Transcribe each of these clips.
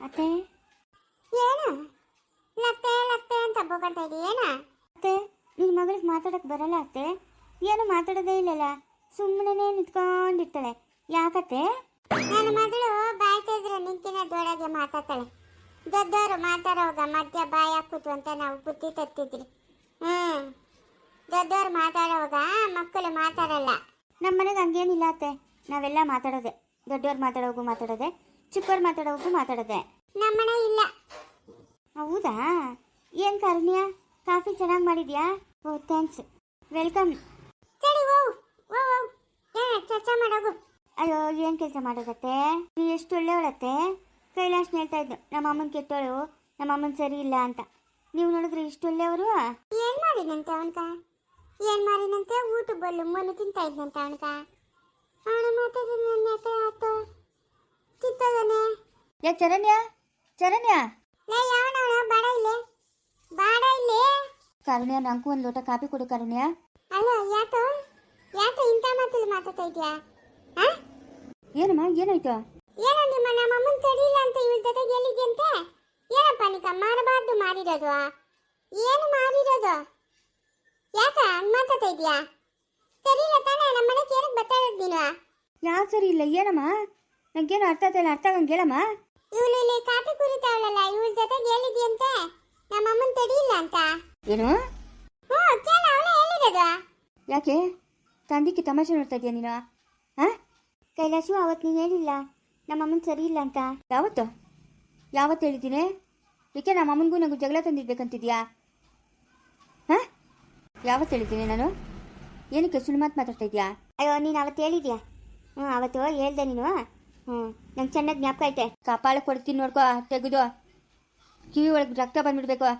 ಅತ್ತೆ? ಏನು? ಲತ್ತೆ ಲತ್ತೆ ಅಂತ ಬೋಗಂತ ಇದೀಯ ಏನ? ಅತ್ತೆ ನಿನ್ನ ಮಗಳಿಗೆ ಮಾತಾಡಕ್ಕೆ ಬರಲ್ಲ ಅತ್ತೆ. ಏನು ಮಾತಾಡೋದೇ ಇಲ್ಲಲ್ಲ ಸುಮ್ಮನೆ ನಿಂತ್ಕೊಂಡಿರ್ತಾಳೆ. ಯಾಕತ್ತೆ? ನನ್ನ ಮಗಳು ಇದ್ರೆ ನಿಂತಿನ ದೊಡಗೆ ಮಾತಾಡ್ತಾಳೆ. ದೊಡ್ಡವರು ಮಾತಾಡೋವಾಗ ಮಧ್ಯ ಬಾಯಿ ಹಾಕುತ್ತು ಅಂತ ನಾವು ಬುದ್ಧಿ ತತ್ತಿದ್ರಿ ಹ್ಮ್. ದೊಡ್ಡವರು ಮಾತಾಡೋವಾಗ ಮಕ್ಕಳು ಮಾತಾಡಲ್ಲ. ನಮ್ಮ ಮನೆಗೆ ಹಂಗೇನಿಲ್ಲ ಅತ್ತೆ. ನಾವೆಲ್ಲ ಮಾತಾಡೋದೆ. ದೊಡ್ಡವ್ರು ಮಾತಾಡೋಗೂ ಮಾತಾಡೋದೆ. ಚಿಕ್ಕವ್ರು ಮಾತಾಡೋದು. ಮಾತಾಡದೆ ನಮ್ಮನೆ ಇಲ್ಲ. ಹೌದಾ? ಏನು ಕಾರಣ್ಯ? ಕಾಫಿ ಚೆನ್ನಾಗಿ ಮಾಡಿದ್ಯಾ? ಓ ಥ್ಯಾಂಕ್ಸ್ ವೆಲ್ಕಮ್ ಸರಿ ಓ ಓ ಓ ಏನ ಚರ್ಚೆ ಮಾಡೋಗು ಅಯ್ಯೋ ಏನು ಕೆಲಸ ಮಾಡೋದತ್ತೆ? ನೀ ಎಷ್ಟು ಒಳ್ಳೆಯವಳತ್ತೆ? ಕೈಲಾಶ್ ಹೇಳ್ತಾ ಇದ್ದು ನಮ್ಮ ಅಮ್ಮನ ಕೆಟ್ಟೋಳು ನಮ್ಮ ಅಮ್ಮನ ಸರಿ ಇಲ್ಲ ಅಂತ. ನೀವು ನೋಡಿದ್ರೆ ಇಷ್ಟು ಒಳ್ಳೆಯವರು? ಏನ್ ಮಾಡಿದಂತೆ ಅವನ್ಕ? ಏನ್ ಮಾಡಿದಂತೆ ಊಟ ಬಲ್ಲು ಮೊನ್ನೆ ತಿಂತಾ ಇದ್ದಂತೆ ಅವನ್ಕ? ಅವನ ಮಾತಾಡಿದ ನನ್ನ ಹತ್ರ ಆತು. ತಿಂತದಾನೆ ಯಾ ಚರಣ್ಯ? ಚರಣ್ಯ? ಲೇ ಯಾವನವನ ಬಾಡ ಇಲ್ಲಿ. ಬಾಡ ಇಲ್ಲಿ. ಕರುಣ್ಯ ನಂಗೂ ಒಂದು ಲೋಟ ಕಾಫಿ ಕೊಡು ಕರುಣ್ಯ. ಅಲ್ಲ ಯಾಕೋ? ಯಾಕೋ ಇಂಥ ಮಾತಲ್ಲಿ ಮಾತಾಡ್ತಾ ಇದ್ಯಾ ಆ? ಏನಮ್ಮ ಏನಾಯ್ತು? ಏನೋ ನಿಮ್ಮ ನಮ್ಮ ಅಮ್ಮನ ತಡಿಲ್ಲ ಅಂತ ಇವಳ ಜೊತೆ ಎಲ್ಲಿದ್ಯಂತೆ ಏನಪ್ಪ ನಿಕ ಮಾರಬಾರ್ದು ಮಾರಿರೋದು? ಏನು ಮಾರಿರೋದು? ಯಾಕ ಹಂಗ್ ಮಾತಾಡ್ತಾ ಸರಿ ಇಲ್ಲ ತಾನೇ ನಮ್ಮ ಮನೆಗೆ ಏನಕ್ಕೆ ಬರ್ತಾ ಇರೋದು ನೀನು? ಯಾವ ಸರಿ ಇಲ್ಲ ಏನಮ್ಮ? ನಂಗೇನು ಅರ್ಥ ಇಲ್ಲ. ಅರ್ಥ ಆಗಂಗೆ ಕೇಳಮ್ಮ ಇವಳು ಇಲ್ಲಿ ಕಾಫಿ ಕುರಿತಾವಳಲ್ಲ ಇವಳ ಜೊತೆಗೆ ಅಂತ ನಮ್ಮ ಅಮ್ಮನ ತಡಿಯಿಲ್ಲ ಅಂತ. ಏನು? ಹ್ಞೂ ಕೇಳ ಅವಳೇ ಹೇಳಿರೋದು. ಯಾಕೆ? ತಂದಿಕ್ಕೆ ತಮಾಷೆ ನೋಡ್ತಾ ಇದೀಯ ನೀನು? ಹಾಂ? ಕೈಲಾಸು ಅವತ್ತು ನೀನು ಹೇಳಿಲ್ಲ. ನಮ್ಮ ಅಮ್ಮನ ಸರಿ ಇಲ್ಲ ಅಂತ. ಯಾವತ್ತು? ಯಾವತ್ತು ಹೇಳಿದ್ದೀನಿ? ಏಕೆ ನಮ್ಮ ಅಮ್ಮನಿಗೂ ನನಗೂ ಜಗಳ ತಂದಿಡ್ಬೇಕಂತಿದ್ಯಾ ಹಾಂ? ಯಾವತ್ತು ಹೇಳಿದ್ದೀನಿ ನಾನು? ಏನಕ್ಕೆ ಸುಳ್ಳು ಮಾತು ಮಾತಾಡ್ತಾ ಇದೆಯಾ? ಅಯ್ಯೋ ನೀನು ಅವತ್ತು ಹೇಳಿದ್ಯಾ? ಹ್ಞೂ ಅವತ್ತು ಹೇಳ್ದೆ ನೀನು. ಹ್ಞೂ, ನಂಗೆ ಚೆನ್ನಾಗಿ ಜ್ಞಾಪಕ ಐತೆ. ಕಪಾಳ ಕೊಡ್ತೀನಿ ನೋಡ್ಕೋ, ತೆಗೆದು. ಕಿವಿ ಒಳಗೆ ರಕ್ತ ಬಂದ್ಬಿಡ್ಬೇಕು.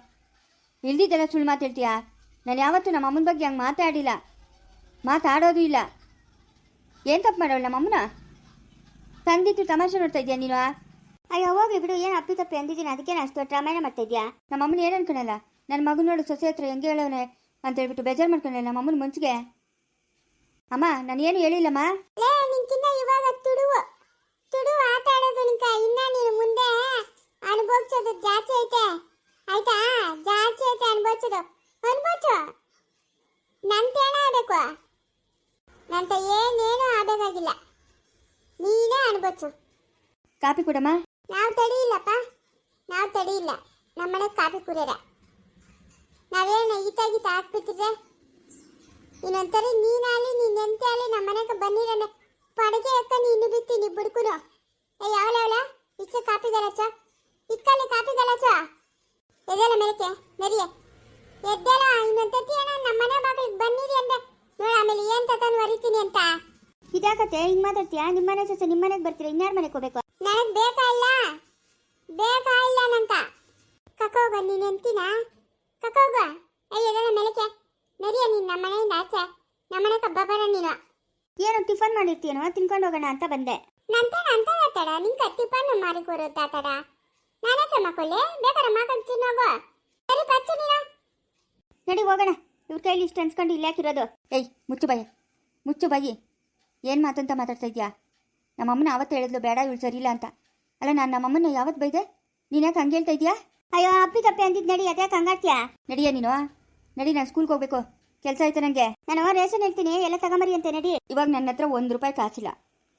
ಇಲ್ದಿದ್ದೆಲ್ಲ ಸುಳ್ಳು ಮಾತಾಡ್ತೀಯಾ? ನಾನು ಯಾವತ್ತೂ ನಮ್ಮ ಅಮ್ಮನ ಬಗ್ಗೆ ಹಂಗೆ ಮಾತಾಡಿಲ್ಲ. ಮಾತಾಡೋದು ಇಲ್ಲ. ಏನು ತಪ್ಪು ಮಾಡೋಳು ನಮ್ಮಮ್ಮನ ತಂದಿತ್ತು ತಮಾಷೆ ನೋಡ್ತಾ ಇದೆಯಾ ನೀನು ಅಯ್ಯೋ ಹೋಗಿ ಬಿಡು, ಏನು ಅಪ್ಪಿ ತಪ್ಪಿ ಅಂದಿದ್ದೀನಿ? ಅದಕ್ಕೇನು ಅಷ್ಟು ರಾಮಾಯಣ ಮಾಡ್ತಾ ಇದೆಯಾ? ನಮ್ಮ ಅಮ್ಮನ ಏನು ಅನ್ಕೊಳಲ್ಲ? ನನ್ನ ಮಗನ ನೋಡು ಸೊಸೆ ಹತ್ರ ಹೆಂಗೆ ಹೇಳೋನೆ ಅಂತ ಹೇಳ್ಬಿಟ್ಟು ಬೇಜಾರು ಮಾಡ್ಕೊಳಲ್ಲ ನಮ್ಮ ಅಮ್ಮನ ಮುಂಚೆಗೆ. ಅಮ್ಮ, ನಾನು ಏನು ಹೇಳಿಲ್ಲಮ್ಮ? ತುಡುವು ಆಟ ಆಡೋದು ನಿಂಕ ಇನ್ನ ನೀನು ಮುಂದೆ ಅನುಭವಿಸೋದು ಜಾಸ್ತಿ ಐತೆ. ಆಯ್ತಾ? ಜಾಸ್ತಿ ಐತೆ ಅನುಭವಿಸೋದು. ಅನುಭವಿಸು. ನಂತೇನ ನನ್ನ ನಂತ ಏನೇನು ಆಗಬೇಕಾಗಿಲ್ಲ. ನೀನೇ ಅನುಭವಿಸು. ಕಾಪಿ ಕೊಡಮ್ಮ? ನಾವು ತಡೆಯಿಲ್ಲಪ್ಪ ನಾವು ತಡೆಯಿಲ್ಲ ನಮ್ಮನೆ ಕಾಫಿ ಕುಡಿಯರ. ನಾವೇನು ಈತಾಗಿತ ಹಾಕ್ಬಿಟ್ಟಿದ್ರೆ? ಇನ್ನೊಂದ್ಸರಿ ನೀನಾಗಲಿ ನೀನ್ ಎಂತೆ ಆಗಲಿ ನಮ್ಮ ಮನೆಗೆ ಬಂದಿರನೆ ಪಡಗೆ ಎಕ್ಕ ನೀನು ಬಿತ್ತೀನಿ ಬುಡ್ಕುನು. ಏ ಯಾವಲವಲ ಇಕ್ಕ ಕಾಫಿ ಗಲಚ ಇಕ್ಕಲ್ಲಿ ಕಾಫಿ ಗಲಚ ಎದೆಲ್ಲ ಮೇಲಕ್ಕೆ? ನರಿಯೆ. ಎದ್ದೆಲ್ಲ ಇನ್ನೊಂದ್ಸತಿ ಅಣ್ಣ ನಮ್ಮ ಮನೆ ಬಾಗಿಲಿಗೆ ಬನ್ನಿರಿ ಅಂದೆ. ನೋಡ ಆಮೇಲೆ ಏನ್ ತತನ್ ವರಿತೀನಿ ಅಂತ. ಇದಾಗತ್ತೆ ಹಿಂಗ್ ಮಾತಾಡ್ತೀಯಾ? ನಿಮ್ಮ ಮನೆ ಸೊಸೆ ನಿಮ್ಮ ಮನೆಗೆ ಬರ್ತೀರಾ? ಇನ್ಯಾರ ಮನೆಗೆ ಹೋಗ್ಬೇಕು? ನನಗ್ ಬೇಕಾ ಇಲ್ಲ? ಬೇಕಾ ಇಲ್ಲ ನಂತ ಕಕೋಗ ನೀನ್ ಎಂತಿನ? ಕಕೋಗ ಅಯ್ಯದಲ್ಲ ಮೆಲಕೆ ಮೆರಿಯ ನೀನ್ ನಮ್ಮ ಮನೆಯಿಂದ ಆಚೆ. ನಮ್ಮನೆ ಕಬ್ಬ ಬರ ನೀನು. ಏನು ಟಿಫನ್ ಮಾಡಿರ್ತೀಯನೋ ತಿನ್ಕೊಂಡು ಹೋಗೋಣ ಅಂತ ಬಂದೆ. ನಂತರ ಅಂತ ತಡ ನಿನ್ ಕತ್ತಿಪ್ಪನ್ನು ಮಾರಿ ಕೂರುತ್ತಾ ತಡ? ನಾನಕ್ಕೆ ಮಕ್ಕಳೇ ಬೇಕಾದ್ರೆ ಮಾಕೊಂಡು ತಿನ್ನೋಗು. ಸರಿ ಬರ್ತೀನಿ ನೀನು. ನಡಿ ಹೋಗೋಣ. ಇವ್ರ ಕೈಲಿ ಇಷ್ಟು ಅನ್ಸ್ಕೊಂಡು ಇಲ್ಲಿ ಯಾಕಿರೋದು ಏಯ್ ಮುಚ್ಚು ಬಾಯಿ. ಮುಚ್ಚು ಬಾಯಿ. ಏನು ಮಾತಂತ ಮಾತಾಡ್ತಾ ಇದೆಯಾ? ನಮ್ಮಮ್ಮನ ಅವತ್ತು ಹೇಳಿದ್ಲು ಬೇಡ ಇವಳು ಸರಿ ಇಲ್ಲ ಅಂತ. ಅಲ್ಲ ನಾನು ನಮ್ಮಮ್ಮನ ಯಾವತ್ತು ಬೈದೆ? ನೀನು ಯಾಕೆ ಹಂಗೆ ಹೇಳ್ತಾ ಇದೆಯಾ? ಅಯ್ಯೋ ಅಪ್ಪಿ ತಪ್ಪಿ ಅಂದಿದ್ದು ನಡಿ ಅದ್ಯಾಕೆ ಹಂಗಾಡ್ತೀಯಾ? ನಡಿಯ ನೀನು? ನಡಿ ನಾನು ಸ್ಕೂಲ್ಗೆ ಹೋಗ್ಬೇಕು. ಕೆಲಸ ಆಯ್ತು ನನಗೆ ನಾನು ರೇಷನ್ ಹೇಳ್ತೀನಿ ಎಲ್ಲ ತಗೊಂಬರಿ ಅಂತ ನಡಿ. ಇವಾಗ ನನ್ನ ಹತ್ರ ಒಂದು ರೂಪಾಯಿ ಕಾಸಿಲ್ಲ.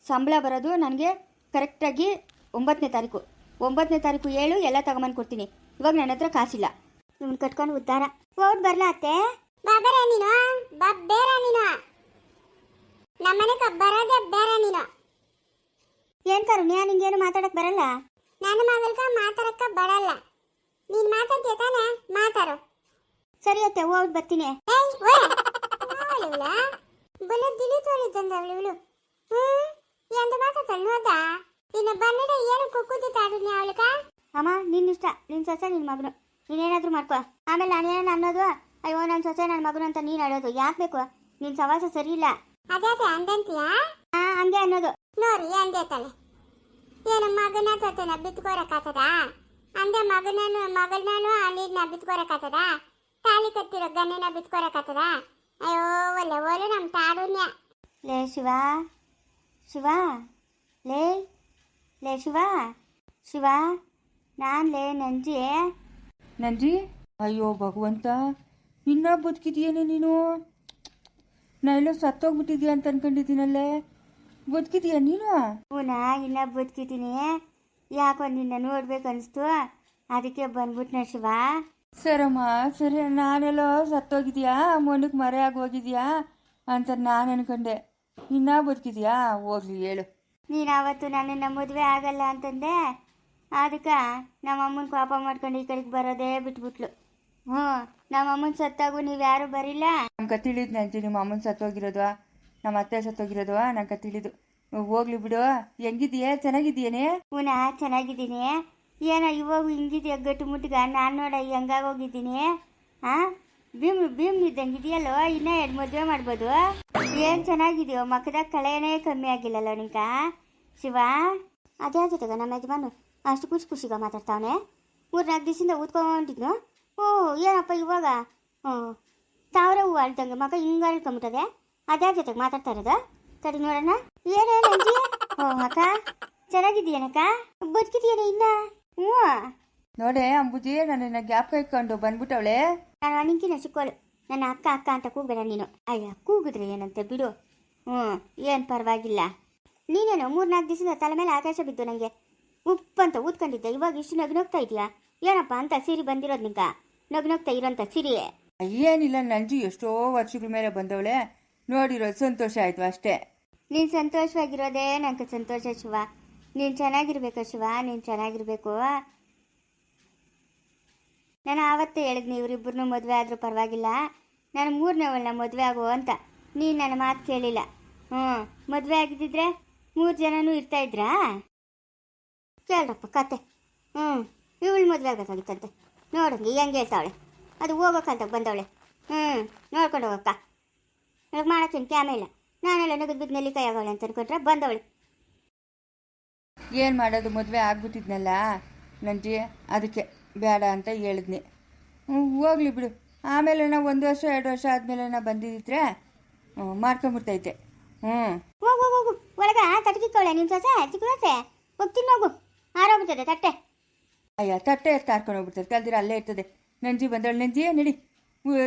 ಸಂಬಳ ಬರೋದು ನನಗೆ ಕರೆಕ್ಟಾಗಿ ಒಂಬತ್ತನೇ ತಾರೀಕು. ಒಂಬತ್ತನೇ ತಾರೀಕು ಏಳು ಎಲ್ಲ ತಗೊಂಬಂದು ಕೊಡ್ತೀನಿ. ಇವಾಗ ನನ್ನ ಹತ್ರ ಕಾಸಿಲ್ಲ. ಇವ್ನು ಕಟ್ಕೊಂಡು ಉದ್ದಾರ. ಹೋಗ್ಬಿಟ್ಟು ಬರಲಾ ಅತ್ತೆ? ಬಾಬರ ನೀನು? ಬೇರ ನೀನು? ನಮ್ಮನೆ ಬರೋದೇ ಬೇರೆ ನೀನು. ಏನ್ ಕರುಣ್ಯ ನಿಂಗೇನು ಮಾತಾಡಕ್ ಬರಲ್ಲ? ನನ್ನ ಮಗಳ್ಗ ಮಾತಾಡಕ್ಕ ಬರಲ್ಲ. ನೀನ್ ಮಾತಾಡ್ತೀಯ ತಾನೆ? ಮಾತಾಡು. ಸರಿ ಅತ್ತೆ ಹೋಗಿ ಬರ್ತೀನಿ. ಬಲ ದಿಲಿ ತೋರಿದ್ದಂದ ಅವಳಿವ್ಳು ಹ್ಮ್? ಎಂತ ಮಾತಾಡ್ತಾಳೆ ನೋದ ನಿನ್ನ ಬನ್ನಡ ಏನು ಕುಕ್ಕುದಿ ತಾಡಿನಿ ಅವಳಕ ಅಮ್ಮ ನಿನ್ನಿಷ್ಟ ನಿನ್ ಸೊಸೆ ನಿನ್ ಮಗನು. ನೀನೇನಾದ್ರೂ ಮಾಡ್ಕೋ. ಆಮೇಲೆ ನಾನೇನ ಅನ್ನೋದು? ಅಯ್ಯೋ ನನ್ನ ಸೊಸೆ ನನ್ನ ಮಗನು ಅಂತ ನೀನು ಹೇಳೋದು ಯಾಕೆ ಬೇಕು? ನಿನ್ ಸವಾಸ ಸರಿ ಇಲ್ಲ. ಅದೇ ಅಂದಂತೀಯಾ ಹಾ ಹಂಗೆ ಅನ್ನೋದು. ನೋರಿ ತಾನೆ. ಏನು ಮಗನ ತತನ ಬಿತ್ಕೋರಕ್ಕಾತದ ಅಂದೆ ಮಗನನ್ನು ಮಗಳನ್ನೂ ನೀರ್ನ ಬಿತ್ಕೋರಕ್ಕಾತದ ತಾಲಿ ಕಟ್ಟಿರೋ ಗನ್ನನ ಬಿತ್ಕೋರಕ್ಕಾತದ ಅಯ್ಯೋ ಒಲೆ ಒಲೆ ನಮ್ಮ ತಾಡುನ್ಯ ಲೇ ಶಿವ ಶಿವ ಲೇ ಲೇ ಶಿವ ಶಿವ ನಾನ್ಲೇ ನಂಜಿ. ನಂಜಿ? ಅಯ್ಯೋ ಭಗವಂತ ಇನ್ನ ಬದುಕಿದೀಯೇನೆ ನೀನು? ನಾ ಎಲ್ಲೋ ಸತ್ತೋಗ್ಬಿಟ್ಟಿದ್ಯಾ ಅಂತ ಅನ್ಕೊಂಡಿದ್ದೀನಲ್ಲೇ? ಬದುಕಿದೀಯ ನೀನು? ಹೂನಾ ಇನ್ನ ಬದುಕಿದ್ದೀನಿ. ಯಾಕೋ ನಿನ್ನ ನೋಡ್ಬೇಕು ಅನಿಸ್ತು ಅದಕ್ಕೆ ಬಂದ್ಬಿಟ್ನ ಶಿವ. ಸರಮ್ಮ ಸರಿ ನಾನೆಲ್ಲೋ ಸತ್ತೋಗಿದ್ಯಾ? ಮೊನಕ್ಕೆ ಮರೆ ಆಗೋಗಿದ್ಯಾ ಅಂತ ನಾನು ಅನ್ಕೊಂಡೆ. ಇನ್ನ ಬದುಕಿದ್ಯಾ? ಹೋಗ್ಲಿ ಹೇಳು. ನೀನು ಅವತ್ತು ನನ್ನನ್ನು ಮದುವೆ ಆಗಲ್ಲ ಅಂತಂದೆ. ಅದಕ್ಕೆ ನಮ್ಮ ಅಮ್ಮನ ಕೋಪ ಮಾಡ್ಕೊಂಡು ಈ ಕಡೆಗೆ ಬರೋದೇ ಬಿಟ್ಬಿಟ್ಲು. ಹ್ಞೂ ನಮ್ಮ ಅಮ್ಮನ ಸತ್ತಾಗೂ ನೀವು ಯಾರು ಬರಿಲ್ಲ? ನಮ್ಗೆ ತಿಳಿದು ನಂಜು ನಿಮ್ಮ ಅಮ್ಮನ ಸತ್ತೋಗಿರೋದು. ನಮ್ಮ ಅತ್ತೆ ಸತ್ತೋಗಿರೋದು ನಂಗೆ ತಿಳಿದು. ಹೋಗ್ಲಿ ಬಿಡು. ಹೆಂಗಿದೀಯ ಚೆನ್ನಾಗಿದ್ದೀಯನೇ? ಪುನಃ ಚೆನ್ನಾಗಿದ್ದೀನಿ. ಏನೋ ಇವಾಗ ಹಿಂಗಿದೆಯಾ ಗಟ್ಟಿ ಮುಟ್ಟಿಗ? ನಾನು ನೋಡ ಹೆಂಗಾಗೋಗಿದ್ದೀನಿ ಹಾಂ ಭೀಮ್ ಭೀಮ್ ಇದ್ದಂಗಿದೆಯಲ್ಲೋ ಇನ್ನೂ ಎರಡು ಮದುವೆ ಮಾಡ್ಬೋದು. ಏನು ಚೆನ್ನಾಗಿದೆಯೋ? ಮಕ್ಕದಾಗ ಕಳೆನೇ ಕಮ್ಮಿ ಆಗಿಲ್ಲಲ್ಲ ನಿಂಕ ಶಿವ? ಅದೇ ಜೊತೆಗ ನಮ್ಮ ಯಜಮಾನು ಅಷ್ಟು ಖುಷಿ ಖುಷಿಗ ಮಾತಾಡ್ತಾವನೆ. ಮೂರ್ನಾಲ್ಕು ದಿವಸದಿಂದ ಊದ್ಕೊಂಡಿದ್ನು ಓ, ಏನಪ್ಪ ಇವಾಗ? ಹ್ಞೂ. ತಾವ್ರ ಹೂವು ಅಳ್ತಂಗೆ ಮಗ ಹಿಂಗೆ ಅಳ್ಕೊಂಬಿಟ್ಟದೆ. ಅದೇ ಜೊತೆಗೆ ಮಾತಾಡ್ತಾ ಇರೋದು. ಸರಿ ನೋಡೋಣ. ಏನೇನು ಅಕ್ಕ. ಚೆನ್ನಾಗಿದ್ದೀಯನಕ್ಕ? ಬದುಕಿದೀಯನ ಇನ್ನ? ಹ್ಞೂ. ನೋಡೆ ಅಂಬುಜಿ ನನ್ನ ಗ್ಯಾಪ್ ಇಟ್ಕೊಂಡು ಬಂದ್ಬಿಟ್ಟವಳೆ. ನಾನು ನಿಂಕಿನ ಚಿಕ್ಕೋಳು. ನನ್ನ ಅಕ್ಕ ಅಕ್ಕ ಅಂತ ಕೂಗಬೇಡ ನೀನು. ಅಯ್ಯ ಕೂಗಿದ್ರೆ ಏನಂತೆ ಬಿಡು. ಹ್ಞೂ ಏನು ಪರವಾಗಿಲ್ಲ. ನೀನೇನು ಮೂರ್ನಾಲ್ಕು ದಿವಸದಿಂದ ತಲೆ ಮೇಲೆ ಆಕಾಶ ಬಿದ್ದು ನನಗೆ ಉಪ್ಪಂತ ಊದ್ಕೊಂಡಿದ್ದೆ ಇವಾಗ ಇಷ್ಟು ನಗ್ನೋಗ್ತಾ ಇದೆಯಾ? ಏನಪ್ಪ ಅಂತ ಸಿರಿ ಬಂದಿರೋದು ನಿಂಗ? ನಗ್ನೋಗ್ತಾ ಇರೋಂಥ ಸಿರಿ. ಏನಿಲ್ಲ ನಂಜು ಎಷ್ಟೋ ವರ್ಷಗಳ ಮೇಲೆ ಬಂದವಳೆ. ನೋಡಿರೋದು ಸಂತೋಷ ಆಯ್ತು ಅಷ್ಟೇ. ನೀನು ಸಂತೋಷವಾಗಿರೋದೇ ನನಗೆ ಸಂತೋಷ ಶಿವ. ನೀನು ಚೆನ್ನಾಗಿರ್ಬೇಕು ಶಿವ, ನೀನು ಚೆನ್ನಾಗಿರ್ಬೇಕು. ನಾನು ಆವತ್ತೇ ಹೇಳಿದ್ನಿ ಇವರಿಬ್ಬರನ್ನೂ ಮದುವೆ ಆದರೂ ಪರವಾಗಿಲ್ಲ. ನಾನು ಮೂರನೇವಳನ್ನ ಮದುವೆ ಆಗು ಅಂತ. ನೀನು ನನ್ನ ಮಾತು ಕೇಳಿಲ್ಲ. ಹ್ಞೂ ಮದುವೆ ಆಗಿದ್ದಿದ್ರೆ ಮೂರು ಜನನೂ ಇರ್ತಾ ಇದ್ರಾ? ಕೇಳ್ರಪ್ಪ, ಕತೆ. ಹ್ಞೂ ಇವಳು ಮದುವೆ ಆಗಬೇಕಾಗಿತ್ತಂತೆ. ನೋಡಂಗೆ ಹೆಂಗೆ ಹೇಳ್ತಾವಳೆ. ಅದು ಹೋಗೋಕ್ಕಂತ ಬಂದವಳೆ. ಹ್ಞೂ ನೋಡ್ಕೊಂಡು ಹೋಗಕ್ಕ. ನನಗೆ ಮಾಡೋಕ್ಕೇನು ಕ್ಯಾಮೆ ಇಲ್ಲ. ನಾನೆಲ್ಲ ನಗದು ಬಿದ್ದು ನೆಲ್ಲಿಕಾಯಿ ಆಗೋಳೆ ಅಂತ ಅನ್ಕೊಂಡ್ರೆ ಬಂದವಳು. ಏನು ಮಾಡೋದು? ಮದುವೆ ಆಗ್ಬಿಟ್ಟಿದ್ನಲ್ಲ? ನಂಜಿ ಅದಕ್ಕೆ ಬೇಡ ಅಂತ ಹೇಳಿದ್ನಿ. ಹ್ಞೂ ಹೋಗ್ಲಿ ಬಿಡು. ಆಮೇಲೆ ನಾವು ಒಂದು ವರ್ಷ ಎರಡು ವರ್ಷ ಆದಮೇಲೆ ನಾ ಬಂದಿದ್ದಿದ್ರೆ ಮಾಡ್ಕೊಂಬಿಡ್ತೈತೆ. ಹ್ಞೂ ಹೋಗು ಹೋಗು ಒಳಗ ತಟಕಿಕ್ಕವಳೆ ನಿನ್ನ ಸೊಸೆ ಚಿಕ್ಕ ಸೊಸೆ. ಹೋಗ್ತೀನಿ ಹೋಗು. ಆರೋಗ್ಬಿಡ್ತದೆ ತಟ್ಟೆ. ಅಯ್ಯ ತಟ್ಟೆ ತಾರ್ಕೊಂಡು ಹೋಗ್ಬಿಡ್ತದೆ. ಕಲ್ದಿರ ಅಲ್ಲೇ ಇರ್ತದೆ. ನಂಜಿ ಬಂದಳು ನಂಜಿ ನಡಿ?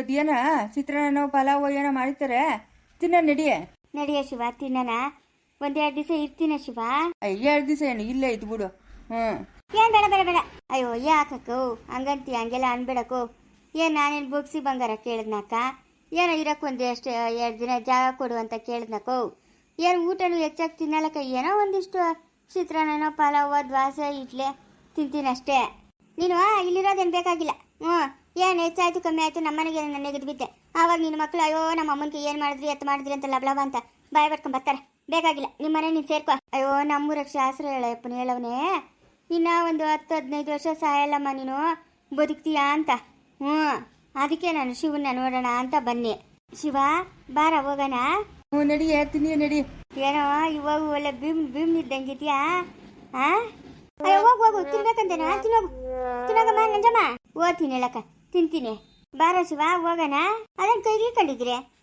ಏನ ಚಿತ್ರಾನ್ನ ಪಲಾವು ಏನೋ ಮಾಡಿರ್ತಾರೆ. ತಿನ್ನ ನಡಿಯೇ? ನಡಿಯ ಶಿವ ತಿನ್ನನ? ಒಂದೆರಡು ದಿವಸ ಇರ್ತೀನ ಶಿವ? ಅಯ್ಯ ಎರಡು ದಿವಸ ಏನು? ಇಲ್ಲೇ ಇದ್ದು ಬಿಡು. ಹ್ಮ್. ಏನ್ ಬೇಡ ಬೇಡ ಬೇಡ. ಅಯ್ಯೋ ಯಾಕಕ್ಕೋ? ಹಂಗಂತಿ ಹಂಗೆಲ್ಲ ಅನ್ಬೇಡಕ್ಕೋ. ಏನ್ ನಾನೇನ್ ಬುಕ್ಸಿ ಬಂಗಾರ ಕೇಳಿದ್ನಾಕ ಏನೋ ಇರಕ್ಕೊಂದು ಎಷ್ಟು ಎರಡು ದಿನ ಜಾಗ ಕೊಡು ಅಂತ ಕೇಳಿದ್ನಕ್ಕೋ. ಏನ್ ಊಟನೂ ಹೆಚ್ಚಾಗಿ ತಿನ್ನಲಕ್ಕ ಏನೋ ಒಂದಿಷ್ಟು. ಚಿತ್ರಾನ್ನನೋ ಪಲಾವ ದ್ವಾಸೆ ಇಡ್ಲೆ ತಿಂತೀನಿ ಅಷ್ಟೇ. ನೀನು ಇಲ್ಲಿರೋದೇನ್ ಬೇಕಾಗಿಲ್ಲ. ಹ್ಞೂ ಏನ್ ಹೆಚ್ಚಾಯ್ತು ಕಮ್ಮಿ ಆಯ್ತು ನಮ್ಮನೆಗೆ ನನಗೆ ಬಿದ್ದೆ ಅವಾಗ ನಿನ್ನ ಮಕ್ಕಳು ಅಯ್ಯೋ ನಮ್ಮ ಅಮ್ಮನಿಗೆ ಏನು ಮಾಡಿದ್ರಿ ಎತ್ತು ಮಾಡಿದ್ರಿ ಅಂತ ಲಬ್ಲಬ ಅಂತ ಬಾಯ್ ಬರ್ಕೊಂಡ್ ಬರ್ತಾರೆ. ಬೇಕಾಗಿಲ್ಲ. ನಿಮ್ಮ ಮನೆ ನೀನು ಸೇರ್ಕೊ. ಅಯ್ಯೋ ನಮ್ಮೂರ ಶಾಸ್ತ್ರ ಹೇಳಪ್ಪನ ಹೇಳವನೇ. ಇನ್ನ ಒಂದು ಹತ್ತು ಹದಿನೈದು ವರ್ಷ ಸಾಯಲ್ಲಮ್ಮ ನೀನು. ಬದುಕ್ತೀಯಾ ಅಂತ. ಹ್ಞೂ. ಅದಕ್ಕೆ ನಾನು ಶಿವನ ನೋಡೋಣ ಅಂತ ಬನ್ನಿ. ಶಿವ ಬಾರ ಹೋಗೋಣ. ಹ್ಞೂ ನಡಿ ಹೇಳ್ತೀನಿ ನಡಿ. ಏನೋ ಇವಾಗ ಒಳ್ಳೆ ಬಿಮ್ ಬಿಮ್ ಇದ್ದಂಗಿದ್ಯಾ ಆ? ಅಯ್ಯೋ ಹೋಗು ಹೋಗು ತಿನ್ಬೇಕಂತೇನ? ತಿನ್ನೋಗು ತಿನ್ನೋಗಮ್ಮ ನಂಜಮ್ಮ. ಓದ್ತೀನಿ ಹೇಳಕ್ಕ. ತಿಂತೀನಿ. ಬಾರ ಶಿವ ಹೋಗೋಣ. ಅದನ್ನ ಕೈಗೆ ಕಂಡಿದ್ರಿ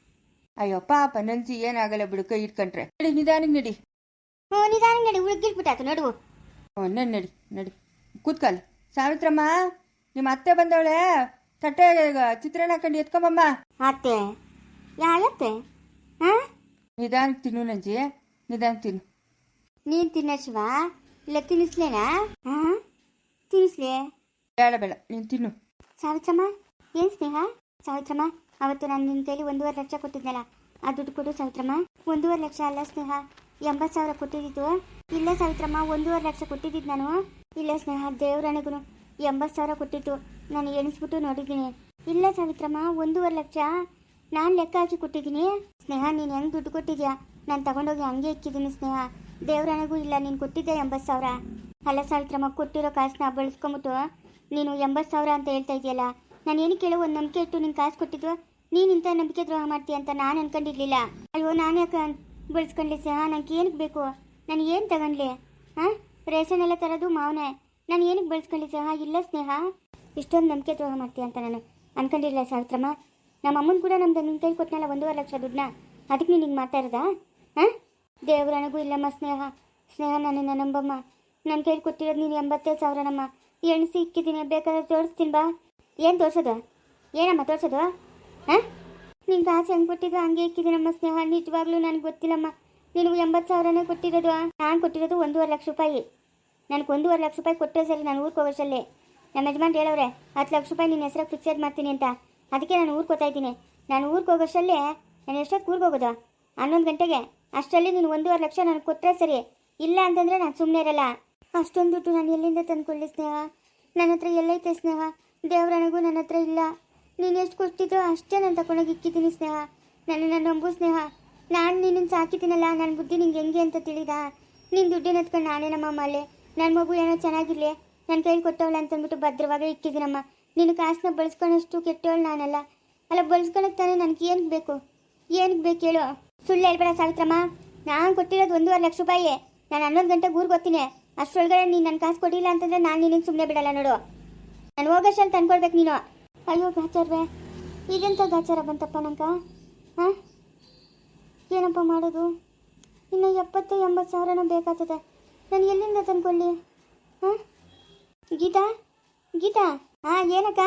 ಅಯ್ಯೋ ಪಾಪ ನಂಜಿ ಏನಾಗಲ್ಲ ಬಿಡು ಕೈ ಇಟ್ಕೊಂಡ್ರೆ ನಡಿ ನಿಧಾನಕ್ಕೆ ನಡಿ. ಹ್ಞೂ ನಿಧಾನ ನಡಿ ಉಳ್ಗಿಲ್ಬಿಟ್ಟಾತು ನಡುವು ಹ್ಞೂ ನಡಿ ನಡಿ ನಡಿ. ಕೂತ್ಕಲ್. ಸಾವಿತ್ರಮ್ಮ ನಿಮ್ಮ ಅತ್ತೆ ಬಂದವಳೆ? ತಟ್ಟೆ ಚಿತ್ರಾನ್ನ ಹಾಕೊಂಡು ಎತ್ಕೊಂಬಮ್ಮ. ಅತ್ತೆ ಯಾವತ್ತೆ ಹಾ? ನಿಧಾನಕ್ಕೆ ತಿನ್ನು ನಂಜಿ. ನಿಧಾನಕ್ಕೆ ತಿನ್ನು. ನೀನ್ ತಿನ್ನ ಶಿವ. ಇಲ್ಲ ತಿನ್ನಿಸ್ಲೇನಾ? ಹಾ? ತಿನ್ನಿಸ್ಲೇ? ಬೇಡ ಬೇಡ ನೀನು ತಿನ್ನು. ಸಾವಿತ್ರಮ್ಮ ಏನ್ ಸ್ನೇಹ? ಸಾವಿತ್ರಮ್ಮ ಅವತ್ತು ನಾನು ನಿನ್ನ ಕೈಲಿ ಒಂದೂವರೆ ಲಕ್ಷ ಕೊಟ್ಟಿದ್ನಲ್ಲ ಆ ದುಡ್ಡು ಕೊಡು ಸಾವಿತ್ರಮ್ಮ. ಒಂದೂವರೆ ಲಕ್ಷ ಅಲ್ಲ ಸ್ನೇಹ. ಎಂಬತ್ತು ಸಾವಿರ ಕೊಟ್ಟಿದ್ದಿತ್ತು ಇಲ್ಲ ಸಾವಿತ್ರಮ್ಮ, ಒಂದೂವರೆ ಲಕ್ಷ ಕೊಟ್ಟಿದ್ದಿದ್ದು ನಾನು. ಇಲ್ಲ ಸ್ನೇಹ ದೇವರಾಣಿಗೂ ಎಂಬತ್ತು ಸಾವಿರ ಕೊಟ್ಟಿತ್ತು. ನಾನು ಎಣಿಸ್ಬಿಟ್ಟು ನೋಡಿದ್ದೀನಿ. ಇಲ್ಲ ಸಾವಿತ್ರಮ್ಮ, ಒಂದೂವರೆ ಲಕ್ಷ. ನಾನು ಲೆಕ್ಕ ಹಾಕಿ ಕೊಟ್ಟಿದ್ದೀನಿ. ಸ್ನೇಹ, ನೀನು ಹೆಂಗೆ ದುಡ್ಡು ಕೊಟ್ಟಿದ್ಯಾ? ನಾನು ತಗೊಂಡೋಗಿ ಹಂಗೆ ಇಕ್ಕಿದ್ದೀನಿ ಸ್ನೇಹ. ದೇವರಾಣಿಗೂ ಇಲ್ಲ, ನೀನು ಕೊಟ್ಟಿದ್ದೆ ಎಂಬತ್ತು ಸಾವಿರ. ಅಲ್ಲ ಸಾವಿತ್ರಮ್ಮ, ಕೊಟ್ಟಿರೋ ಕಾಸನ್ನ ಬಳಸ್ಕೊಂಬಿಟ್ಟು ನೀನು ಎಂಬತ್ತು ಸಾವಿರ ಅಂತ ಹೇಳ್ತಾ ಇದೆಯಲ್ಲ. ನಾನು ಏನು ಕೇಳೋ ಒಂದು ನಂಬಿಕೆ ಇಟ್ಟು ನಿನ್ ಕಾಸು ಕೊಟ್ಟಿದ್ದು? ನೀನು ಇಂಥ ನಂಬಿಕೆ ದ್ರೋಹ ಮಾಡ್ತೀಯ ಅಂತ ನಾನು ಅನ್ಕೊಂಡಿರ್ಲಿಲ್ಲ. ಅಯ್ಯೋ, ನಾನು ಯಾಕೆ ಬಳಸ್ಕೊಂಡ್ಲಿ ಸಹ ನನಗೆ ಏನಕ್ಕೆ ಬೇಕು? ನಾನು ಏನು ತಗೊಂಡ್ಲಿ? ಹಾಂ? ರೇಷನ್ ಎಲ್ಲ ತರೋದು ಮಾವನೇ. ನಾನು ಏನಕ್ಕೆ ಬಳಸ್ಕೊಂಡ್ಲಿ ಸಹ ಇಲ್ಲ ಸ್ನೇಹ. ಇಷ್ಟೊಂದು ನಂಬಿಕೆ ದ್ರೋಹ ಮಾಡ್ತೀಯ ಅಂತ ನಾನು ಅನ್ಕೊಂಡಿರಲಿಲ್ಲ ಸಾವಿತ್ರಮ್ಮ. ನಮ್ಮ ಅಮ್ಮನ ಕೂಡ ನಮ್ದು ನಿನ್ನ ಕೈ ಕೊಟ್ಟನಲ್ಲ ಒಂದೂವರೆ ಲಕ್ಷ ದುಡ್ಡನ್ನ? ಅದಕ್ಕೆ ನೀನು ಹಿಂಗೆ ಮಾಡ್ತಾ ಇರೋದಾ ಹಾಂ ನನಗೂ ಇಲ್ಲಮ್ಮ ಸ್ನೇಹ. ಸ್ನೇಹ ನನ್ನ ನಂಬಮ್ಮ. ನನ್ನ ಕೈಲಿ ಕೊಟ್ಟಿರೋದು ನೀನು ಎಂಬತ್ತೈದು ಸಾವಿರನಮ್ಮ. ಎಣ್ಸಿ ಇಕ್ಕಿದ್ದೀನಿ ಬೇಕಾದ್ರೆ ತೋರಿಸ್ತೀನಿ ಬಾ. ಏನು ತೋರಿಸೋದು? ಏನಮ್ಮ ತೋರ್ಸೋದು? ಹಾಂ? ನಿಂಗೆ ಕಾಸು ಹೆಂಗೆ ಕೊಟ್ಟಿದ್ದು? ಹಂಗೆ ನಮ್ಮ ಸ್ನೇಹ. ನಿಜವಾಗ್ಲೂ ನನಗೆ ಗೊತ್ತಿಲ್ಲಮ್ಮ. ನಿನಗೆ ಎಂಬತ್ತು ಸಾವಿರನೇ ಕೊಟ್ಟಿರೋದು ನಾನು ಕೊಟ್ಟಿರೋದು ಒಂದೂವರೆ ಲಕ್ಷ ರೂಪಾಯಿ. ನನಗೆ ಒಂದೂವರೆ ಲಕ್ಷ ರೂಪಾಯಿ ಕೊಟ್ಟರೆ ಸರಿ, ನಾನು ಊರಿಗೆ ಹೋಗೋಷ್ಟಲ್ಲಿ ನಮ್ಮ ಯಜಮಾನ್ ಹೇಳವ್ರೆ, ಹತ್ತು ಲಕ್ಷ ರೂಪಾಯಿ ನಿನ್ನ ಹೆಸರಾಗಿ ಫಿಕ್ಸೆಡ್ ಮಾಡ್ತೀನಿ ಅಂತ. ಅದಕ್ಕೆ ನಾನು ಊರಿಗೆ ಹೋಗ್ತಾ ಇದ್ದೀನಿ. ನಾನು ಊರಿಗೆ ಹೋಗೋಷ್ಟರಲ್ಲಿ ನಾನು ಎಷ್ಟೊತ್ತು ಊರಿಗೆ ಹೋಗೋದು? ಹನ್ನೊಂದು ಗಂಟೆಗೆ. ಅಷ್ಟರಲ್ಲಿ ನೀನು ಒಂದೂವರೆ ಲಕ್ಷ ನನಗೆ ಕೊಟ್ಟರೆ ಸರಿ. ಇಲ್ಲ ಅಂತಂದರೆ ನಾನು ಸುಮ್ಮನೆ ಇರಲ್ಲ. ಅಷ್ಟೊಂದು ದುಡ್ಡು ನಾನು ಎಲ್ಲಿಂದ ತಂದುಕೊಳ್ಳಿ ಸ್ನೇಹ? ನನ್ನ ಹತ್ರ ಎಲ್ಲೈತೆ ಸ್ನೇಹ? ದೇವ್ರನಿಗೂ ನನ್ನ ಹತ್ರ ಇಲ್ಲ. ನೀನು ಎಷ್ಟು ಕೊಟ್ಟಿದ್ದೋ ಅಷ್ಟೇ ನಾನು ತಗೊಂಡೋಗಿ ಇಕ್ಕಿದ್ದೀನಿ ಸ್ನೇಹ. ನನ್ನನ್ನು ನಂಬು ಸ್ನೇಹ. ನಾನು ನಿನ್ನನ್ನು ಸಾಕಿದ್ದೀನಲ್ಲ ನನ್ನ ಬುದ್ಧಿ ನಿಂಗೆ ಹೆಂಗೆ ಅಂತ ತಿಳಿದ? ನಿನ್ನ ದುಡ್ಡಿನ ಹತ್ಕೊಂಡು ನಾನೇ ನಮ್ಮ ಮಲೆ ನನ್ನ ಮಗು ಏನೋ ಚೆನ್ನಾಗಿರಲಿ ನನ್ನ ಕೈಲಿ ಕೊಟ್ಟವಳ ಅಂತಂದ್ಬಿಟ್ಟು ಭದ್ರವಾಗೇ ಇಕ್ಕಿದ್ದೀನಮ್ಮ. ನಿನ್ನ ಕಾಸನ್ನ ಬಳಸ್ಕೊಳ್ಳೋಷ್ಟು ಕೆಟ್ಟವಳು ನಾನಲ್ಲ. ಅಲ್ಲ ಬಳಸ್ಕೊಳಕ್ಕೆ ತಾನೇ ನನಗೆ ಏನಕ್ಕೆ ಬೇಕು? ಏನಕ್ಕೆ ಬೇಕು ಹೇಳು? ಸುಳ್ಳು ಹೇಳ್ಬೇಡ ಸಾವಿತ್ರಮ್ಮ. ನಾನು ಕೊಟ್ಟಿರೋದು ಒಂದೂವರೆ ಲಕ್ಷ ರೂಪಾಯಿ. ನಾನು ಹನ್ನೊಂದು ಗಂಟೆಗೆ ಊರಿಗೆ ಹೋಗ್ತೀನಿ. ಅಷ್ಟರೊಳಗಡೆ ನೀನು ನನ್ನ ಕಾಸು ಕೊಡಿಲ್ಲ ಅಂತಂದ್ರೆ ನಾನು ನಿನಗೆ ಸುಮ್ಮನೆ ಬಿಡಲ್ಲ ನೋಡು. ನಾನು ಹೋಗೋಷ್ಟಲ್ಲಿ ತಂದ್ಕೊಡ್ಬೇಕು ನೀನು. ಅಯ್ಯೋ, ಗಾಚಾರ್ವೆ ಈಗೆಂಥ ಗಾಚಾರ ಬಂತಪ್ಪ ನಂಗೆ? ಹಾಂ? ಏನಪ್ಪ ಮಾಡೋದು? ಇನ್ನು ಎಪ್ಪತ್ತು, ಎಂಬತ್ತು ಸಾವಿರನ ಬೇಕಾಗ್ತದೆ. ನಾನು ಎಲ್ಲಿಂದ ತಂದ್ಕೊಳ್ಳಿ ಹಾಂ? ಗೀತಾ? ಗೀತಾ? ಹಾಂ, ಏನಕ್ಕ?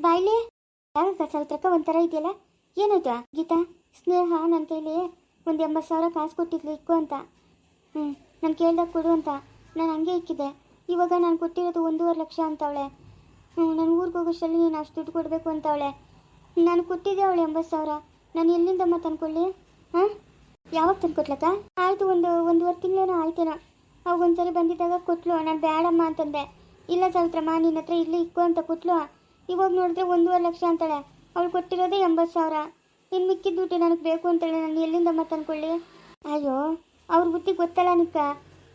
ಬಾಯ್ಲಿ? ಯಾವಾಗ ಸಾವಿತ್ರಕ್ಕ ಒಂಥರ ಇದೆಯಲ್ಲ? ಏನಾಯ್ತು ಗೀತಾ? ಸ್ನೇಹ ನನ್ನ ಕೈಲಿ ಒಂದು ಎಂಬತ್ತು ಸಾವಿರ ಕಾಸು ಕೊಟ್ಟಿದ್ಲು, ಇಕ್ಕು ಅಂತ. ಹ್ಞೂ ನಾನು ಕೇಳ್ದಾಗ ಕೊಡು ಅಂತ. ನಾನು ಹಂಗೆ ಇಕ್ಕಿದ್ದೆ. ಇವಾಗ ನಾನು ಕೊಟ್ಟಿರೋದು ಒಂದೂವರೆ ಲಕ್ಷ ಅಂತವಳೆ. ಹ್ಞೂ ನಾನು ಊರಿಗೆ ಹೋಗೋಷ್ಟರಲ್ಲಿ ನೀನು ಅಷ್ಟು ದುಡ್ಡು ಕೊಡಬೇಕು ಅಂತವಳೆ. ನಾನು ಕೊಟ್ಟಿದ್ದೆ ಅವಳು ಎಂಬತ್ತು ಸಾವಿರ. ನಾನು ಎಲ್ಲಿಂದಮ್ಮ ತಂದ್ಕೊಳ್ಳಿ ಹಾಂ? ಯಾವಾಗ ತಂದ್ಕೊಟ್ಲಕ್ಕ? ಆಯಿತು, ಒಂದು, ಒಂದೂವರೆ ತಿಂಗಳೇನೋ ಆಯ್ತೇನೋ. ಒಂದ್ಸಲ ಬಂದಿದ್ದಾಗ ಕೊಟ್ಲು, ನಾನು ಬೇಡಮ್ಮ ಅಂತಂದೆ. ಇಲ್ಲ ಸಾವಿತ್ರಮ್ಮ ನಿನ್ನ ಹತ್ರ ಇಲ್ಲಿ ಇಕ್ಕು ಅಂತ ಕೊಟ್ಲು. ಇವಾಗ ನೋಡಿದ್ರೆ ಒಂದೂವರೆ ಲಕ್ಷ ಅಂತಾಳೆ. ಅವಳು ಕೊಟ್ಟಿರೋದೇ ಎಂಬತ್ತು ಸಾವಿರ. ಇನ್ನು ಮಿಕ್ಕಿದ ದುಡ್ಡು ನನಗೆ ಬೇಕು ಅಂತಾಳೆ ನಾನು ಎಲ್ಲಿಂದಮ್ಮ ತಂದ್ಕೊಳ್ಳಿ ಅಯ್ಯೋ, ಅವ್ರ ಬುದ್ಧಿ ಗೊತ್ತಲ್ಲ ನಿಕ್ಕ.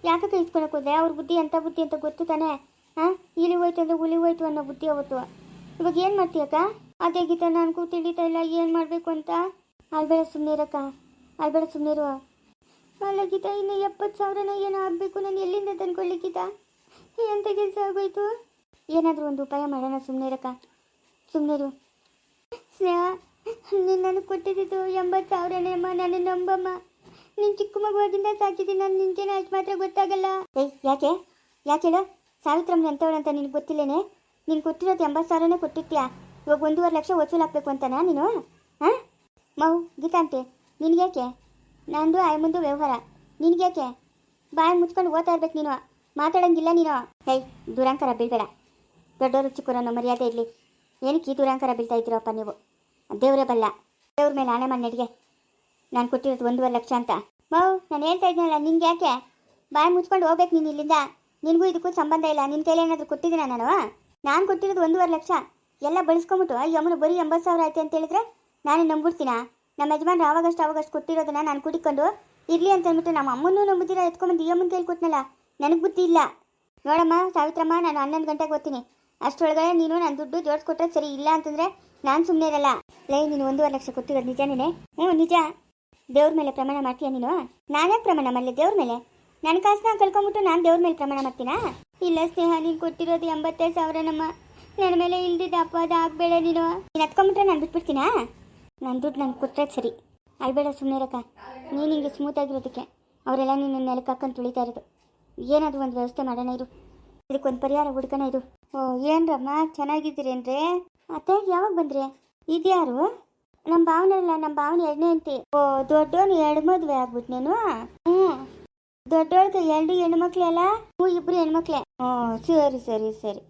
ಯಾಕೆ ಇಸ್ಕೊಳಕ್ ಹೋದೆ? ಅವ್ರ ಬುದ್ಧಿ ಎಂಥ ಬುದ್ಧಿ ಅಂತ ಗೊತ್ತು ತಾನೇ? ಹಾಂ? ಇಲ್ಲಿ ಹೋಯ್ತು ಅಂದರೆ ಹುಲಿ ಹೋಯ್ತು ಅನ್ನೋ ಬುದ್ಧಿ ಅವತ್ತು. ಇವಾಗ ಏನು ಮಾಡ್ತೀಯಕ್ಕ ಅದೇ ಗೀತ ನನಗೂ ತಿಳಿತಾ ಇಲ್ಲ, ಏನು ಮಾಡಬೇಕು ಅಂತ? ಅಲ್ಬೇಡ ಸುಮ್ಮನೆ ಇರಕ್ಕ. ಅಲ್ಬೇಡ ಸುಮ್ಮನೆ ಇರುವ ಅಲ್ಲ ಗೀತ, ಇನ್ನು ಎಪ್ಪತ್ತು ಸಾವಿರನ ಏನೋ ಆಗಬೇಕು? ನಾನು ಎಲ್ಲಿಂದ ತಂದ್ಕೊಳ್ಳಿ ಗೀತ? ಎಂಥ ಕೆಲಸ ಆಗೋಯ್ತು? ಏನಾದರೂ ಒಂದು ಉಪಾಯ ಮಾಡೋಣ ಸುಮ್ಮನೆ ಇರಕ್ಕ. ಸುಮ್ಮನೆ ಇರು. ಸ್ನೇಹ, ನೀನು ನನಗೆ ಕೊಟ್ಟಿದ್ದು ಎಂಬತ್ತು ಸಾವಿರನೇ ಅಮ್ಮ, ನಾನು ನಂಬಮ್ಮ. ನೀನು ಚಿಕ್ಕ ಮಗುವಾಗಿಂದ ಸಾಕಿದ್ದೀನಿ ನಾನು ನಿನ್ಗೇನು ಅಷ್ಟು ಮಾತ್ರ ಗೊತ್ತಾಗಲ್ಲ. ಏಯ್, ಯಾಕೆ? ಯಾಕೆ ಸಾವಿತ್ರಮ್ಮ ಎಂಥವಳು ಅಂತ ನಿನಗೆ ಗೊತ್ತಿಲ್ಲೇನೆ? ನೀನು ಕೊಟ್ಟಿರೋದು ಎಂಬತ್ತು ಸಾವಿರನೇ ಕೊಟ್ಟಿರ್ತೀಯಾ. ಇವಾಗ ಒಂದೂವರೆ ಲಕ್ಷ ವಸೂಲಾಗಬೇಕು ಅಂತನಾ ನೀನು? ಹಾಂ? ಮಹು ನಿನಗೆ ನಿನಗೇಕೆ ನಂದು ಆಯ್ ಮುಂದೆ ವ್ಯವಹಾರ. ನಿನಗೇಕೆ ಬಾಯಿ ಮುಚ್ಕೊಂಡು ಓದ್ತಾ ಇರ್ಬೇಕು ನೀನು. ಮಾತಾಡೋಂಗಿಲ್ಲ ನೀನು. ಹೇಯ್ ದುರಂಕಾರ ಬೀಳ್ಬೇಡ. ದೊಡ್ಡವರು ಅನ್ನೋ ಮರ್ಯಾದೆ ಇರಲಿ. ಏನಕ್ಕೆ ಈ ದುರಾಂಕರ ಬೀಳ್ತಾ ಇದ್ದೀರಪ್ಪ ನೀವು? ದೇವರೇ ಬಲ್ಲ. ದೇವ್ರ ಮೇಲೆ ಆಣೆ ಮಾಡಿ ನಡಿಗೆ. ನಾನು ಕೊಟ್ಟಿರೋದು ಒಂದೂವರೆ ಲಕ್ಷ ಅಂತ. ಮೌ ನಾನು ಹೇಳ್ತಾ ಇದ್ದೀನಲ್ಲ ನಿನ್ಗೆ ಯಾಕೆ? ಬಾಯಿ ಮುಚ್ಕೊಂಡು ಹೋಗ್ಬೇಕು ನೀನು ಇಲ್ಲಿಂದ. ನಿನಗೂ ಇದಕ್ಕೂ ಸಂಬಂಧ ಇಲ್ಲ. ನಿನ್ನ ಕೈಲಿ ಏನಾದರೂ ಕೊಟ್ಟಿದ್ದೀನ ನಾನು? ನಾನು ಕೊಟ್ಟಿರೋದು ಒಂದೂವರೆ ಲಕ್ಷ. ಎಲ್ಲ ಬಳಸ್ಕೊಂಬಿಟ್ಟು ಯಮನು ಬರೀ ಎಂಬತ್ತು ಸಾವಿರ ಆಯ್ತು ಅಂತ ಹೇಳಿದ್ರೆ ನಾನು ನಂಬಿಡ್ತೀನ ನಮ್ಮ ಯಜಮಾನ್ರು ಆವಾಗಷ್ಟು ಆವಾಗಷ್ಟು ಕೊಟ್ಟಿರೋದನ್ನ ನಾನು ಕುಡಿಕೊಂಡು ಇರಲಿ ಅಂತ ಅಂದ್ಬಿಟ್ಟು ನಮ್ಮ ಅಮ್ಮನೂ ನಂಬುದಿರ, ಎತ್ಕೊಂಬಂದು ಈ ಅಮ್ಮನ ಕೈಲಿ ಕೊಟ್ನಲ್ಲ? ನನಗೆ ಬುದ್ಧಿ ಇಲ್ಲ. ನೋಡಮ್ಮ, ಸಾವಿತ್ರಮ್ಮ, ನಾನು ಹನ್ನೊಂದು ಗಂಟೆಗೆ ಓದ್ತೀನಿ. ಅಷ್ಟರೊಳಗಡೆ ನೀನು ನನ್ನ ದುಡ್ಡು ಜೋಡಿಸ್ಕೊಟ್ರೆ ಸರಿ ಇಲ್ಲ ಅಂತಂದರೆ ನಾನು ಸುಮ್ಮನೆ ಇರಲ್ಲ. ಲೈ, ನೀನು ಒಂದೂವರೆ ಲಕ್ಷ ಕೊಟ್ಟಿರೋದು ನಿಜನೇನೆ? ಹ್ಞೂ ನಿಜ. ದೇವ್ರ ಮೇಲೆ ಪ್ರಮಾಣ ಮಾಡ್ತೀಯ ನೀನು? ನಾನೇ ಪ್ರಮಾಣ ಮಾಡಲಿ ದೇವ್ರ ಮೇಲೆ? ನನ್ನ ಕಾಸನ್ನ ಕಳ್ಕೊಂಬಿಟ್ಟು ನಾನು ದೇವ್ರ ಮೇಲೆ ಪ್ರಮಾಣ ಮಾಡ್ತೀನಾ? ಇಲ್ಲ ಸ್ನೇಹ, ನೀನು ಕೊಟ್ಟಿರೋದು ಎಂಬತ್ತೈದು ಸಾವಿರ ನಮ್ಮ ನನ್ನ ಮೇಲೆ ಇಲ್ದಿದ್ದ ಅಪವಾದ ಆಗಬೇಡ ನೀನು. ನೀನು ಹತ್ಕೊಂಬಿಟ್ರೆ ನಾನು ಬಿಟ್ಬಿಡ್ತೀನಾ? ನನ್ನ ದುಡ್ಡು ನಂಗೆ ಕೊಟ್ಟರೆ ಸರಿ. ಅಲ್ಬೇಡ ಸುಮ್ಮನೆ ಇರಕ್ಕ. ನೀನು ಹಿಂಗೆ ಸ್ಮೂತಾಗಿರೋದಕ್ಕೆ ಅವರೆಲ್ಲ ನಿನ್ನ ನೆಲಕ್ಕೆ ಹಾಕೊಂಡು ತುಳಿತಾ ಇರೋದು. ಏನಾದರೂ ಒಂದು ವ್ಯವಸ್ಥೆ ಮಾಡೋಣ ಇರು. ಇದಕ್ಕೊಂದು ಪರಿಹಾರ ಹುಡ್ಕೋಣ ಇದು ಓ ಏನ್ರಮ್ಮ ಚೆನ್ನಾಗಿದ್ದೀರೇನ್ರಿ ಅತ್ತೆ ಯಾವಾಗ ಬಂದ್ರಿ? ಇದ್ಯಾರು? ನಮ್ಮ ಭಾವನೆ ಅಲ್ಲ ನಮ್ಮ ಭಾವನೆ ಎರಡನೇ ಅಂತಿ ಓ ದೊಡ್ಡವನು ಎರಡು ಮದುವೆ ಆಗ್ಬಿಟ್ಟು ನೀನು? ಹ್ಞೂ ದೊಡ್ಡವಳ್ಗೆ ಎರಡು ಹೆಣ್ಮಕ್ಳೆಲ್ಲ? ಹ್ಞೂ, ಇಬ್ರು ಹೆಣ್ಮಕ್ಳೆ. ಹ್ಞೂ, ಸರಿ ಸರಿ ಸರಿ.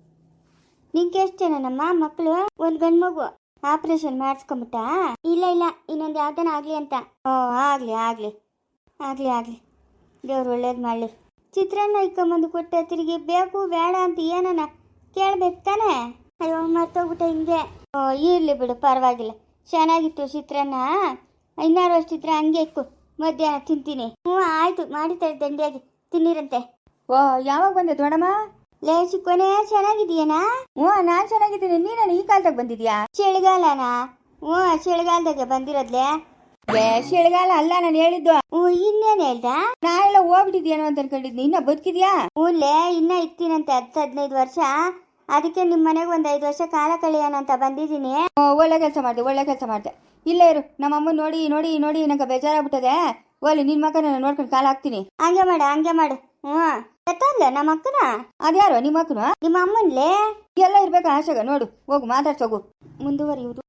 ನಿಂಗೆ ಎಷ್ಟು ಜನ ನಮ್ಮ ಮಕ್ಕಳು ಒಂದು ಗಂಡು ಮಗು ಆಪರೇಷನ್ ಮಾಡಿಸ್ಕೊಂಬಿಟ್ಟಾ? ಇಲ್ಲ ಇಲ್ಲ, ಇನ್ನೊಂದು ಯಾವ್ದಾನ ಆಗಲಿ ಅಂತ. ಓ ಆಗಲಿ ಆಗಲಿ. ಆಗಲಿ ಆಗಲಿ. ದೇವ್ರು ಒಳ್ಳೇದು ಮಾಡಲಿ. ಚಿತ್ರಾನ್ನ ಇಕ್ಕೊಂಬಂದು ಕೊಟ್ಟ ತಿರುಗಿ ಬೇಕು, ಬೇಡ ಅಂತ ಏನನ ಕೇಳ್ಬೇಕು ತಾನೇ? ಅಯ್ಯೋ, ಮರ್ತೋಗ್ಬಿಟ್ಟೆ ಹಿಂಗೆ. ಓ ಇರ್ಲಿ ಬಿಡು, ಪರವಾಗಿಲ್ಲ. ಚೆನ್ನಾಗಿತ್ತು ಚಿತ್ರಾನ್ನ. ಇನ್ನಾರು ಚಿತ್ರ ಹಂಗೆ ಇಕ್ಕು. ಮಧ್ಯಾಹ್ನ ತಿಂತೀನಿ. ಹ್ಞೂ ಆಯ್ತು. ಮಾಡಿತಾರೆ ದಂಡಿಯಾಗಿ. ತಿನ್ನಿರಂತೆ. ಓ ಯಾವಾಗ ಬಂದೆ ದೊಡಮ್ಮ ಲೇ ಚಿಕ್ಕೋನೆ ಚೆನ್ನಾಗಿದೀಯನಾ ಹ್ಞೂ ನಾನು ಚೆನ್ನಾಗಿದ್ದೀನಿ. ನೀನು ಈ ಕಾಲದಾಗ ಬಂದಿದ್ಯಾ? ಚಳಿಗಾಲನಾ? ಹ್ಞೂ ಚಳಿಗಾಲದಾಗೆ ಬಂದಿರೋದ್ಲೆ. ಏ ಚಳಿಗಾಲ ಅಲ್ಲ ನಾನು ಹೇಳಿದ್ದು. ಹ್ಞೂ ಇನ್ನೇನು ಹೇಳ್ದ? ನಾಳೆಲ್ಲ ಹೋಗ್ಬಿಟ್ಟಿದ್ಯೇನೋ ಅಂತ ಅನ್ಕೊಂಡಿದ್ನಿ. ಇನ್ನ ಬದುಕಿದ್ಯಾ? ಹ್ಞೂಲೇ ಇನ್ನ ಇರ್ತೀನಂತೆ ಹತ್ತು ಹದಿನೈದು ವರ್ಷ. ಅದಕ್ಕೆ ನಿಮ್ಮ ಮನೆಗೆ ಒಂದು ಐದು ವರ್ಷ ಕಾಲ ಕಳೆಯೋಣ ಅಂತ ಬಂದಿದ್ದೀನಿ. ಓ, ಒಳ್ಳೆ ಕೆಲಸ ಮಾಡ್ದೆ ಒಳ್ಳೆ ಕೆಲಸ ಮಾಡಿದೆ. ಇಲ್ಲೇ ಇರು. ನಮ್ಮಮ್ಮ ನೋಡಿ ನೋಡಿ ನೋಡಿ ನಂಗೆ ಬೇಜಾರಾಗ್ಬಿಟ್ಟದೆ. ಓಲಿ ನಿನ್ನ ಮಕ್ಕ ನಾನು ನೋಡ್ಕೊಂಡು ಕಾಲ ಹಾಕ್ತೀನಿ. ಹಂಗೆ ಮಾಡು ಹಂಗೆ ಮಾಡು. ಹ್ಞೂ. ಅಲ್ಲ ನಮ್ಮ ಅಕ್ಕನ? ಅದ್ಯಾರು ನಿಮ್ಮ ಅಕ್ಕನ? ನಿಮ್ಮ ಅಮ್ಮನ್ಲೇ? ಎಲ್ಲ ಇರ್ಬೇಕು ಆಶೆಗ ನೋಡು. ಹೋಗು ಮಾತಾಡ್ಸೋಗು. ಮುಂದುವರಿಯುವುದು.